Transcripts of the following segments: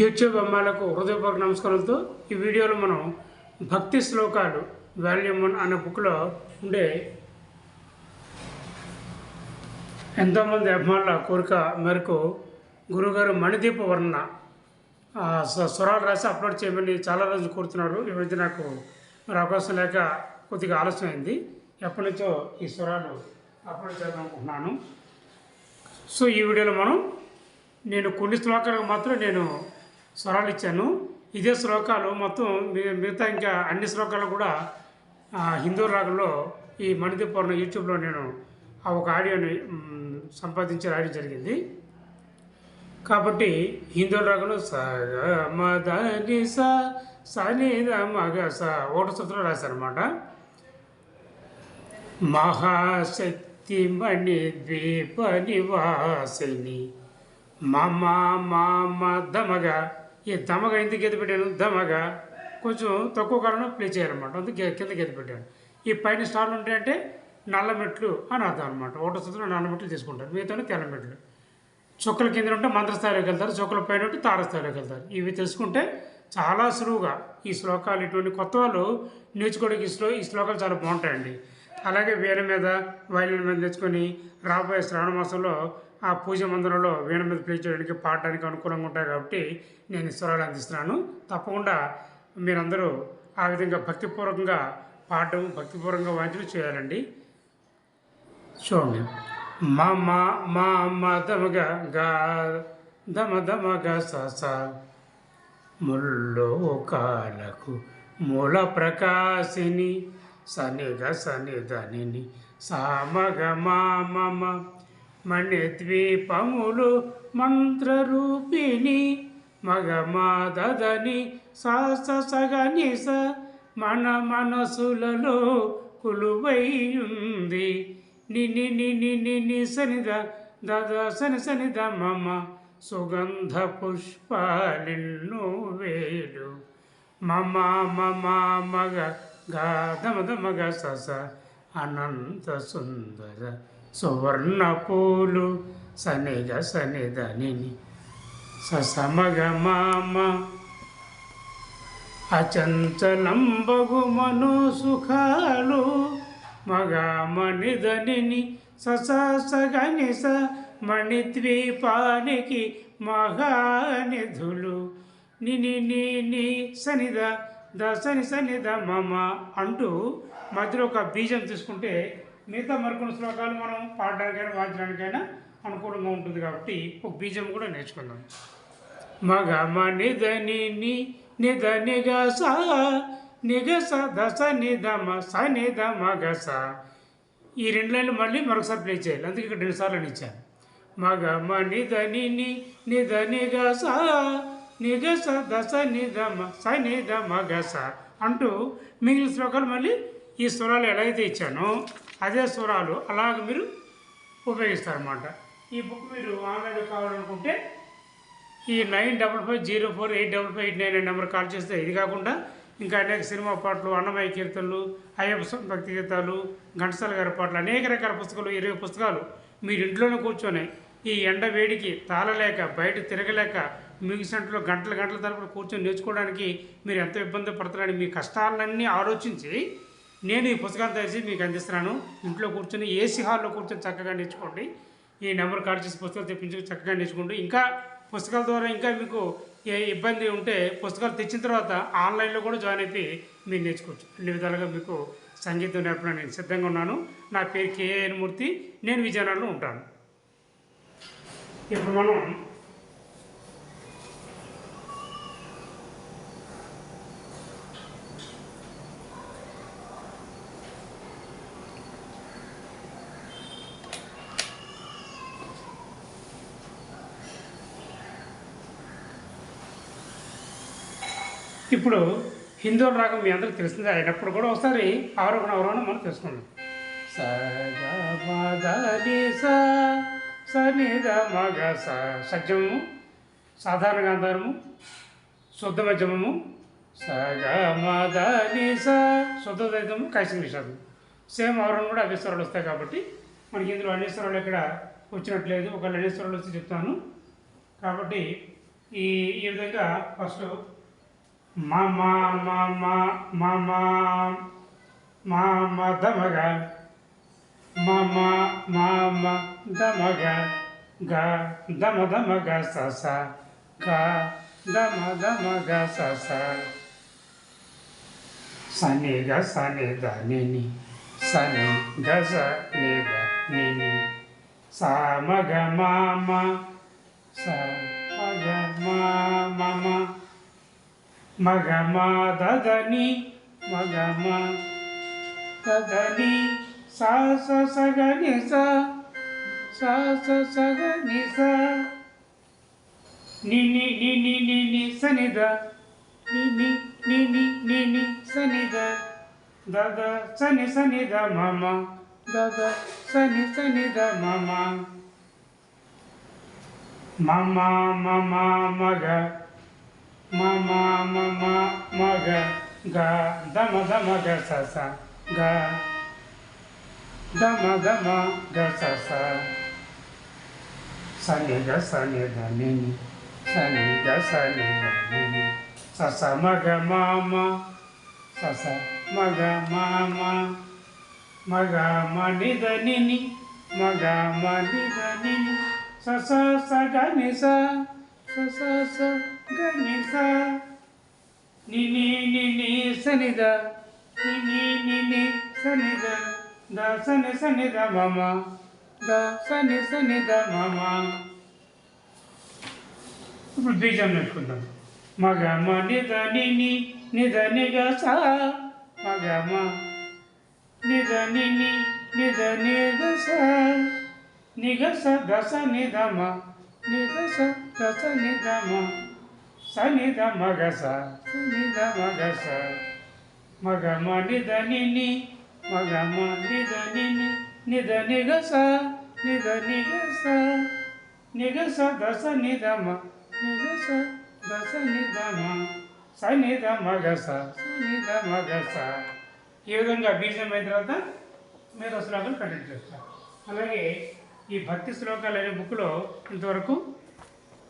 YouTube అమ్మాయిలకు హృదయపూర్వక నమస్కారాలతో ఈ వీడియోలో మనం భక్తి శ్లోకాలు వాల్యూమ్ వన్ అనే బుక్లో ఉండే ఎంతోమంది అభిమానుల కోరిక మేరకు గురుగారు మణిదీప వర్ణ స్వ- స్వరాలు రాసి అప్లోడ్ చేయమని చాలా రోజులు కోరుతున్నారు. ఈ మధ్య నాకు మరి అవకాశం లేక కొద్దిగా ఆలస్యం అయింది. ఎప్పటి నుంచో ఈ స్వరాలు అప్లోడ్ చేద్దామనుకుంటున్నాను సో ఈ వీడియోలో మనం నేను కొన్ని శ్లోకాలకు మాత్రం నేను స్వరాలు ఇచ్చాను ఇదే శ్లోకాలు మొత్తం మి- మిగతా ఇంకా అన్ని శ్లోకాలు కూడా హిందూ రాగంలో ఈ మణిదీపూర్ణ యూట్యూబ్లో నేను ఆ ఒక ఆడియోని సంపాదించి రాయడం జరిగింది. కాబట్టి హిందూ రాగంలో సని గ స ఓటు సూత్రం రాశారనమాట మహాశక్తి మణి ద్వీప నివాసిని మమ మామ దమగ ఈ దమగ ఎందుకు ఎత్తి పెట్టాను దమగ కొంచెం తక్కువ కాలంలో ప్లే చేయాలన్నమాట. అందుకే కిందకి ఎత్తి పెట్టాను ఈ పైన స్టార్లు ఉంటాయంటే నల్ల మెట్లు అని అర్థం అనమాట ఒకటో సూత్రం నల్ల మెట్లు తీసుకుంటారు. మిగతా తెల్ల మెట్లు. చుక్కల కింద ఉంటే మంత్రస్థాయిలోకి వెళ్తారు. చుక్కల పైన ఉంటే తారస్థాయిలోకి వెళ్తారు. ఇవి తెలుసుకుంటే చాలా సులువుగా ఈ శ్లోకాలు ఇటువంటి కొత్త వాళ్ళు నేర్చుకోవడానికి ఈ శ్లో ఈ శ్లోకాలు చాలా బాగుంటాయండి. అలాగే వేల మీద వైలిన్ మీద నేర్చుకొని రాబోయే శ్రావణ మాసంలో ఆ పూజ మందిరంలో వీణ మీద ప్లే చేయడానికి పాడడానికి అనుకూలంగా ఉంటాయి కాబట్టి నేను స్వరాలు అందిస్తున్నాను. తప్పకుండా మీరందరూ ఆ విధంగా భక్తిపూర్వకంగా పాడడం భక్తిపూర్వకంగా వాంచడం చేయాలండి. చూడండి. మా మా మా మా దమగ గా దమ దమ గ స స. ముల్లోకాలకు మూల ప్రకాశిని సనిగ సని ధనిని సామగ మా మమ మణిద్వీపములు మంత్రరూపిణి మగమాదని మా దదని స మన మనసులలో కులువైయుంది. నిని నిని నిని సనిద దద సని సనిద మమ సుగంధ పుష్పాలిన్ను వేలు. మమ మమ మగ గాధమద మగ సస అనంత సుందర సువర్ణ పూలు సనిగ సనిద నిని ససమగ మామ అచంచలంబగు మను సుఖాలు మగ ససగని స మణిద్వీపానికి మహానిధులు. నిని ని సనిద దశని సనిద మమ అంటూ మధ్యలో ఒక బీజం తీసుకుంటే మిగతా మరికొన్ని శ్లోకాలు మనం పాడడానికైనా వాయించడానికైనా అనుకూలంగా ఉంటుంది కాబట్టి ఒక బీజం కూడా నేర్చుకుందాం. మగ నిధని నిగ స నిగ స దశ నిధమ స నిధ స ఈ రెండు లైన్లు మళ్ళీ మరొకసారి ప్లే చేయాలి. అందుకే ఇక్కడ రెండు సార్లు అని ఇచ్చాను. మగ నిధ ని నిగ స నిగ స దశ నిధమ స నిధ స అంటూ మిగిలిన శ్లోకాలు మళ్ళీ ఈ స్వరాలు ఎలా అయితే ఇచ్చానో అదే స్వరాలు అలాగ మీరు ఉపయోగిస్తారన్నమాట. ఈ బుక్ మీరు ఆన్లైన్లో కావాలనుకుంటే ఈ nine double five zero four eight double five eight nine అనే నెంబర్ కాల్ చేస్తే ఇది కాకుండా ఇంకా అనేక సినిమా పాటలు అన్నమయ్య కీర్తనలు అయ్యప్ప భక్తి గీతాలు ఘంటసాల గారి పాటలు అనేక రకాల పుస్తకాలు ఇరవై పుస్తకాలు మీరు ఇంట్లోనే కూర్చొని ఈ ఎండ వేడికి తాళలేక బయట తిరగలేక మ్యూజిక్ సెంటర్లో గంటల గంటల తరపున కూర్చొని నేర్చుకోవడానికి మీరు ఎంతో ఇబ్బంది పడుతున్నారని మీ కష్టాలన్నీ ఆలోచించి నేను ఈ పుస్తకాలు తయారు చేసి మీకు అందిస్తున్నాను. ఇంట్లో కూర్చొని ఏసీ హాల్లో కూర్చొని చక్కగా నేర్చుకోండి. ఈ నెంబర్ కాల్ చేసి పుస్తకాలు తెప్పించి చక్కగా నేర్చుకోండి ఇంకా పుస్తకాల ద్వారా ఇంకా మీకు ఏ ఇబ్బంది ఉంటే పుస్తకాలు తెచ్చిన తర్వాత ఆన్లైన్లో కూడా జాయిన్ అయితే మీరు నేర్చుకోవచ్చు. అన్ని విధాలుగా మీకు సంగీతం నేర్పడానికి నేను సిద్ధంగా ఉన్నాను. నా పేరు కేఎన్ మూర్తి. నేను విజయనగరంలో ఉంటాను. ఇప్పుడు మనం ఇప్పుడు హిందూ రాగం మీ అందరికి తెలిసిందే అయినప్పుడు కూడా ఒకసారి ఆరోహణ అవరోహణ మనం తెలుసుకుందాం సజ్జము సాధారణ గాంధారము శుద్ధ మధ్యమము శుద్ధ దైతము కైసింగ్ నిషాదం సేమ్ అవరోహణ కూడా అవే స్వరాలు వస్తాయి కాబట్టి మనకి ఇందులో అన్ని స్వరాలు ఇక్కడ వచ్చినట్లేదు. ఒక అన్ని వచ్చి చెప్తాను. కాబట్టి ఈ ఈ విధంగా ఫస్ట్ மாமா மாமா மாமா மாமா தமக மாமா மாமா தமக க தம தமக சச க தம தமக சச சனி க சனி த நினி சனி க சனி த நினி ச மக மாமா ச மக மாமா మగమాదని మగమ తదని సా సగని సా సగని సా. నిని నిని నిని సనిద నిని నిని నిని సనిద. దద సని సనిద మమ దద సని సనిద మమ. మమ మమ మగ ಮ ಮ ಮ ಮ ಮ ಗ ಗ ದ ಮ ದ ಮ ಗ ಸ ಸ ಗ ದ ಮ ದ ಮ ಗ ಸ ಸ ಸ ನಿ ಗ ಸ ನಿ ದ ನಿ ನಿ ಸ ನಿ ಗ ಸ ನಿ ದ ನಿ ನಿ ಸ ಸ ಮ ಗ ಮ ಮ ಸ ಸ ಮ ಗ ಮ మ ಮ ಗ ಮ ನಿ ದ ನಿ ನಿ మ గ మ ని ద ని ని స స స గ ని స స స స ಗಣಿಸ ನಿನಿ ನಿನಿ ಸನಿದ ನಿನಿ ನಿನಿ ಸನಿದ ದ ಸನಿ ಸನಿ ದ ಮಮ ದ ಸನಿ ಸನಿ ದ మమ ఇప్పుడు బీజం నేర్చుకుందాం మగ మ నిద నిని నిద నిగ స మగ మ నిద నిని నిద నిగ స నిగ స దశ నిధమ నిగ స దశ నిధమ సని ద మగ సని ద మగ మగ మని ద నిని మగ మని ద నిని నిద నిగ స నిద నిగ స నిగ స దస నిద మ నిగ స దస నిద మ సని ద మగ స ఈ విధంగా బీజం అయిన తర్వాత మీరు శ్లోకాలు కంటిన్యూ చేస్తారు. అలాగే ఈ భక్తి శ్లోకాలు అనే బుక్లో ఇంతవరకు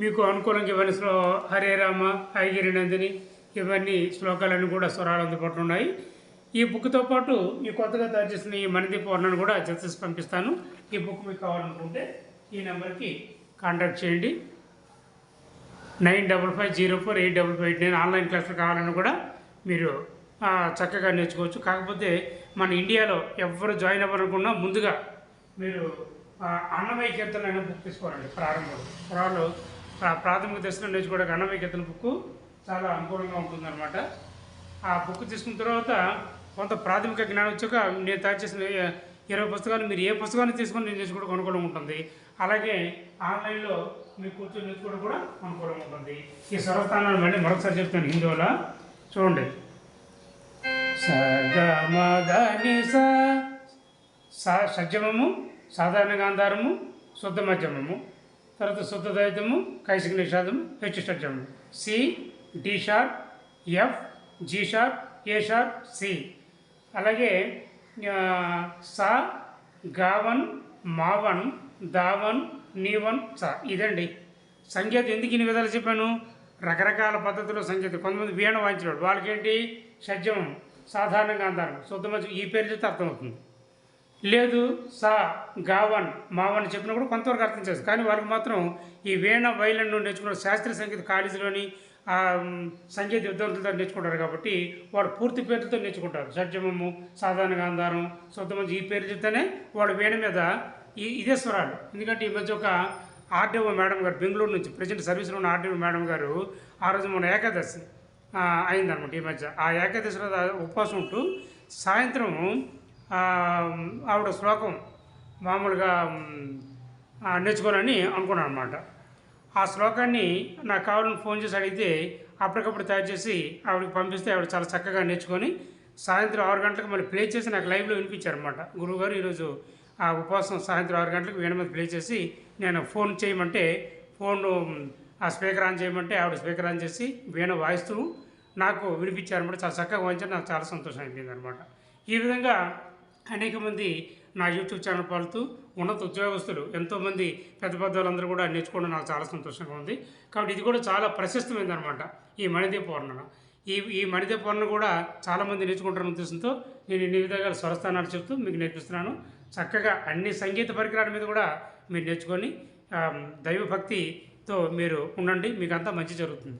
మీకు అనుకూలంగా ఇవన్నీ శ్లో హరే రామ హైగిరి నందిని ఇవన్నీ శ్లోకాలన్నీ కూడా స్వరాలు అందుబాటులో ఉన్నాయి. ఈ బుక్తో పాటు ఈ కొత్తగా తయారు చేసిన ఈ మణిదీప వర్ణను కూడా జతసి పంపిస్తాను. ఈ బుక్ మీకు కావాలనుకుంటే ఈ నెంబర్కి కాంటాక్ట్ చేయండి. Nine double five zero four eight double five eight nine online క్లాసులు కావాలని కూడా మీరు చక్కగా నేర్చుకోవచ్చు. కాకపోతే మన ఇండియాలో ఎవరు జాయిన్ అవ్వాలనుకున్నా ముందుగా మీరు అన్నమయ్య కీర్తన బుక్ తీసుకోవాలండి ప్రారంభంలో. ప్రారంభంలో ప్రాథమిక దశలో నేర్చుకోవడానికి అన్నమయ్య కీర్తన బుక్ చాలా అనుకూలంగా ఉంటుందన్నమాట. ఆ బుక్ తీసుకున్న తర్వాత కొంత ప్రాథమిక జ్ఞానం వచ్చాక నేను తయారు చేసిన ఇరవై పుస్తకాలు మీరు ఏ పుస్తకాన్ని తీసుకొని నేను నేర్చుకోవడం అనుకూలంగా ఉంటుంది. అలాగే ఆన్లైన్లో మీరు కూర్చొని నేర్చుకోవడం కూడా అనుకూలంగా ఉంటుంది. ఈ స్వరస్థానాలు మళ్ళీ మరొకసారి చెప్తాను హిందీలో చూడండి. సజమము స సాధారణ గాంధారము శుద్ధ మధ్యమము. తర్వాత శుద్ధ దైతము కైసిక నిషాదము H C D sharp F G sharp A sharp C. అలాగే సా గావన్ మావన్ దావన్ నీవన్ స. ఇదండి. సంగీతం ఎందుకు ఇన్ని విధాలు చెప్పాను? రకరకాల పద్ధతిలో సంగీతం. కొంతమంది వీణ వాయించినాడు. వాళ్ళకేంటి? షడ్జమం. సాధారణంగా అందారు శుద్ధమతి ఈ పేరు చెప్తే అర్థమవుతుంది. లేదు సా గావన్ మావన్ చెప్పినప్పుడు కొంతవరకు అర్థం చేస్తారు. కానీ వాళ్ళకి మాత్రం ఈ వీణ వైలన్ నేర్చుకున్న శాస్త్రీయ సంగీత కాలేజీలోని సంగీత విద్వాంసులతో నేర్చుకుంటారు కాబట్టి వాడు పూర్తి పేర్లతో నేర్చుకుంటారు. షడ్జమము సాధారణ గాంధారం శుద్ధమంచి ఈ పేరు చెప్తేనే వాడు వీణ మీద ఈ ఇదే స్వరాలు. ఎందుకంటే ఈ మధ్య ఒక ఆర్డీఓ మేడం గారు బెంగళూరు నుంచి ప్రజెంట్ సర్వీస్లో ఉన్న ఆర్డీఓ మేడం గారు ఆ రోజు మన ఏకాదశి అయిందనమాట ఈ మధ్య. ఆ ఏకాదశిలో ఉపవాసం ఉంటూ సాయంత్రం ఆవిడ శ్లోకం మామూలుగా నేర్చుకోనని నేర్చుకోవాలని అనుకున్నాను అనమాట ఆ శ్లోకాన్ని నాకు కావాలని ఫోన్ చేసి అడిగితే అప్పటికప్పుడు తయారు చేసి ఆవిడకి పంపిస్తే ఆవిడ చాలా చక్కగా నేర్చుకొని సాయంత్రం ఆరు గంటలకు మళ్ళీ ప్లే చేసి నాకు లైవ్లో వినిపించారనమాట గురువుగారు ఈరోజు ఆ ఉపవాసం సాయంత్రం ఆరు గంటలకు వీణ మీద ప్లే చేసి నేను ఫోన్ చేయమంటే ఫోన్ ఆ స్పీకర్ ఆన్ చేయమంటే ఆవిడ స్పీకర్ ఆన్ చేసి వీణ వాయిస్తూ నాకు వినిపించారనమాట చాలా చక్కగా వాయించారు. నాకు చాలా సంతోషం అయిపోయింది అనమాట ఈ విధంగా అనేక మంది నా యూట్యూబ్ ఛానల్ పాలుతూ ఉన్నత ఉద్యోగస్తులు ఎంతోమంది పెద్ద పెద్ద వాళ్ళందరూ కూడా నేర్చుకోవడం నాకు చాలా సంతోషంగా ఉంది. కాబట్టి ఇది కూడా చాలా ప్రశస్తమైంది అనమాట ఈ మణిదీప వర్ణన ఈ ఈ మణిదీప వర్ణన కూడా చాలామంది నేర్చుకుంటారన్న ఉద్దేశంతో నేను ఇన్ని విధంగా స్వరస్థానాలు చెప్తూ మీకు నేర్పిస్తున్నాను. చక్కగా అన్ని సంగీత పరికరాల మీద కూడా మీరు నేర్చుకొని దైవభక్తితో మీరు ఉండండి మీకు అంతా మంచి జరుగుతుంది.